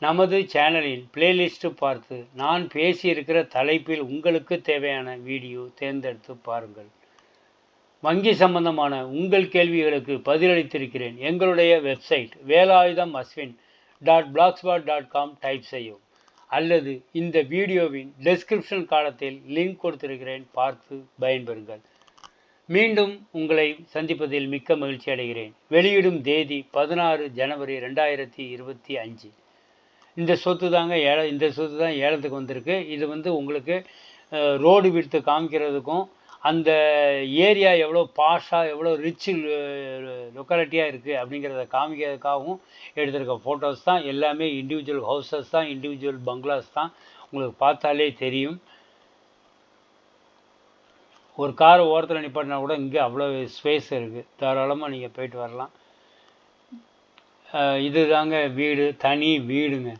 நமது சேனலின் பிளேலிஸ்ட்டு பார்த்து நான் பேசியிருக்கிற தலைப்பில் உங்களுக்கு தேவையான வீடியோ தேர்ந்தெடுத்து பாருங்கள். வங்கி சம்பந்தமான உங்கள் கேள்விகளுக்கு பதிலளித்திருக்கிறேன். எங்களுடைய website Velayudham Ashwin dot blogspot dot com type செய்யும் அல்லது இந்த வீடியோவின் டெஸ்கிரிப்ஷன் காலத்தில் லிங்க் கொடுத்திருக்கிறேன். பார்த்து பயன்பெறுங்கள். மீண்டும் உங்களை சந்திப்பதில் மிக்க மகிழ்ச்சி அடைகிறேன். வெளியிடும் தேதி பதினாறு ஜனவரி ரெண்டாயிரத்தி இருபத்தி அஞ்சு. இந்த சொத்து தாங்க ஏல இந்த சொத்து தான் ஏலத்துக்கு வந்திருக்கு. இது வந்து உங்களுக்கு ரோடு விடுத்து காமிக்கிறதுக்கும் அந்த ஏரியா எவ்வளோ பாஷாக எவ்வளோ ரிச் லொக்காலிட்டியாக இருக்குது அப்படிங்கிறத காமிக்கிறதுக்காகவும் எடுத்திருக்க ஃபோட்டோஸ் தான். எல்லாமே இண்டிவிஜுவல் ஹவுசஸ் தான் இண்டிவிஜுவல் பங்களாஸ் தான். உங்களுக்கு பார்த்தாலே தெரியும். ஒரு கார் ஓரத்தில் நிப்பாட்டினா கூட இங்கே அவ்வளோ ஸ்பேஸ் இருக்குது தாராளமாக நீங்கள் போயிட்டு வரலாம். இது தாங்க வீடு தனி வீடுங்க.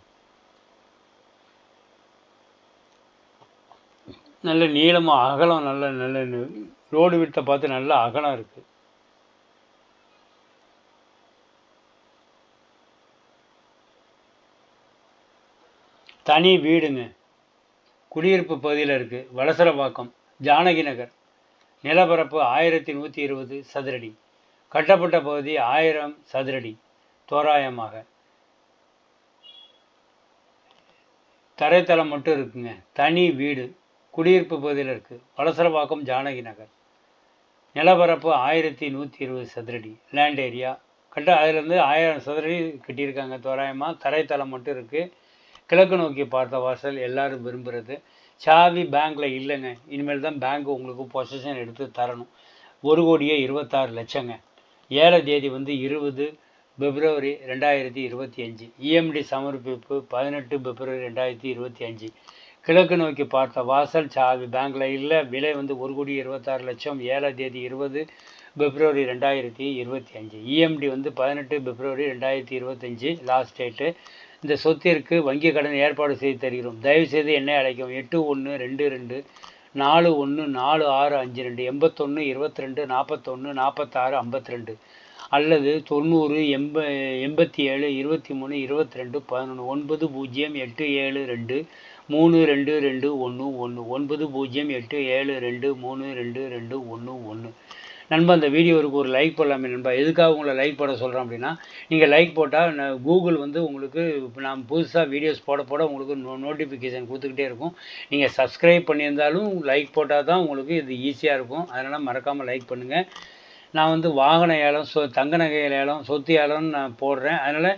நல்ல நீளமாக அகலம் நல்ல நல்ல ரோடு விட்ட பார்த்து நல்ல அகலம் இருக்குது தனி வீடுங்க. குடியிருப்பு பகுதியில் இருக்குது வலசரபாக்கம் ஜானகி நகர். நிலப்பரப்பு ஆயிரத்தி நூற்றி இருபது சதுரடி. கட்டப்பட்ட பகுதி ஆயிரம் சதுரடி. தோராயமாக. தரைத்தளம் மட்டும் இருக்குங்க. தனி வீடு. குடியிருப்பு பகுதியில் இருக்குது வலசரபாக்கம் ஜானகி நகர். நிலப்பரப்பு ஆயிரத்தி நூற்றி இருபது சதுரடி லேண்ட் ஏரியா கட்ட அதுலேருந்து ஆயிரம் சதுரடி கட்டியிருக்காங்க தோராயமாக தரைத்தளம் மட்டும் இருக்குது கிழக்கு நோக்கி பார்த்த வாசல் எல்லோரும் விரும்புகிறது சாவி பேங்க்கில் இல்லைங்க. இனிமேல் தான் பேங்க் உங்களுக்கு பொசஷன் எடுத்து தரணும். ஒரு கோடியே இருபத்தாறு லட்சங்க. ஏழை தேதி வந்து இருபது பிப்ரவரி ரெண்டாயிரத்தி இருபத்தி அஞ்சு. இஎம்டி சமர்ப்பிப்பு பதினெட்டு பிப்ரவரி ரெண்டாயிரத்தி இருபத்தி அஞ்சு. கிழக்கு நோக்கி பார்த்த வாசல் சாவி பேங்க்ல இல்லை. விலை வந்து ஒரு கோடி இருபத்தாறு லட்சம் ஏழாம் தேதி இருபது பிப்ரவரி ரெண்டாயிரத்தி இருபத்தி அஞ்சு. இஎம்டி வந்து பதினெட்டு பிப்ரவரி ரெண்டாயிரத்தி இருபத்தஞ்சு லாஸ்ட் டேட்டு இந்த சொத்திற்கு வங்கி கடன் ஏற்பாடு செய்து தருகிறோம். தயவுசெய்து என்னை அழைக்கும் எட்டு ஒன்று ரெண்டு ரெண்டு நாலு ஒன்று நாலு ஆறு அஞ்சு ரெண்டு எண்பத்தொன்று இருபத்தி ரெண்டு நாற்பத்தொன்று நாற்பத்தாறு ஐம்பத்தி ரெண்டு அல்லது தொண்ணூறு எண்ப எண்பத்தி ஏழு இருபத்தி மூணு இருபத்தி ரெண்டு பதினொன்று ஒன்பது பூஜ்ஜியம் எட்டு ஏழு ரெண்டு மூணு ரெண்டு ரெண்டு ஒன்று ஒன்று ஒன்பது பூஜ்ஜியம் எட்டு ஏழு ரெண்டு மூணு ரெண்டு ரெண்டு ஒன்று ஒன்று. நண்பா அந்த வீடியோவுக்கு ஒரு லைக் போடலாமே நண்பா. எதுக்காக உங்களை லைக் போட சொல்கிறோம் அப்படின்னா நீங்கள் லைக் போட்டால் கூகுள் வந்து உங்களுக்கு இப்போ நான் புதுசாக வீடியோஸ் போட போட உங்களுக்கு நோ நோட்டிஃபிகேஷன் கொடுத்துக்கிட்டே இருக்கும். நீங்கள் சப்ஸ்கிரைப் பண்ணியிருந்தாலும் லைக் போட்டால் தான் உங்களுக்கு இது ஈஸியாக இருக்கும். அதனால் மறக்காமல் லைக் பண்ணுங்கள் நான் வந்து வாகன ஏலம் சொ தங்க நகை ஏலம் சொத்து ஏலம்னு நான் போடுறேன். அதனால்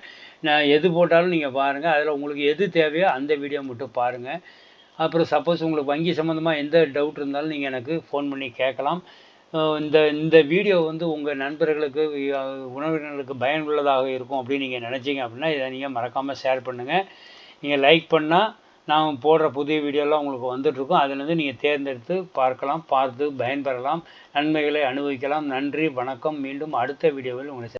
நான் எது போட்டாலும் நீங்கள் பாருங்கள் அதில் உங்களுக்கு எது தேவையோ அந்த வீடியோ மட்டும் பாருங்கள் அப்புறம் சப்போஸ் உங்களுக்கு வங்கி சம்மந்தமாக எந்த டவுட் இருந்தாலும் நீங்கள் எனக்கு ஃபோன் பண்ணி கேட்கலாம். இந்த இந்த வீடியோ வந்து உங்கள் நண்பர்களுக்கு உணவினர்களுக்கு பயனுள்ளதாக இருக்கும் அப்படின்னு நீங்கள் நினச்சிங்க அப்படின்னா இதை நீங்கள் மறக்காமல் ஷேர் பண்ணுங்கள் நீங்கள் லைக் பண்ணால் நான் போடுற புதிய வீடியோலாம் உங்களுக்கு வந்துட்டுருக்கும். அதிலேருந்து நீங்கள் தேர்ந்தெடுத்து பார்க்கலாம் பார்த்து பயன்பெறலாம். நன்மைகளை அனுபவிக்கலாம். நன்றி வணக்கம். மீண்டும் அடுத்த வீடியோவில் உங்களை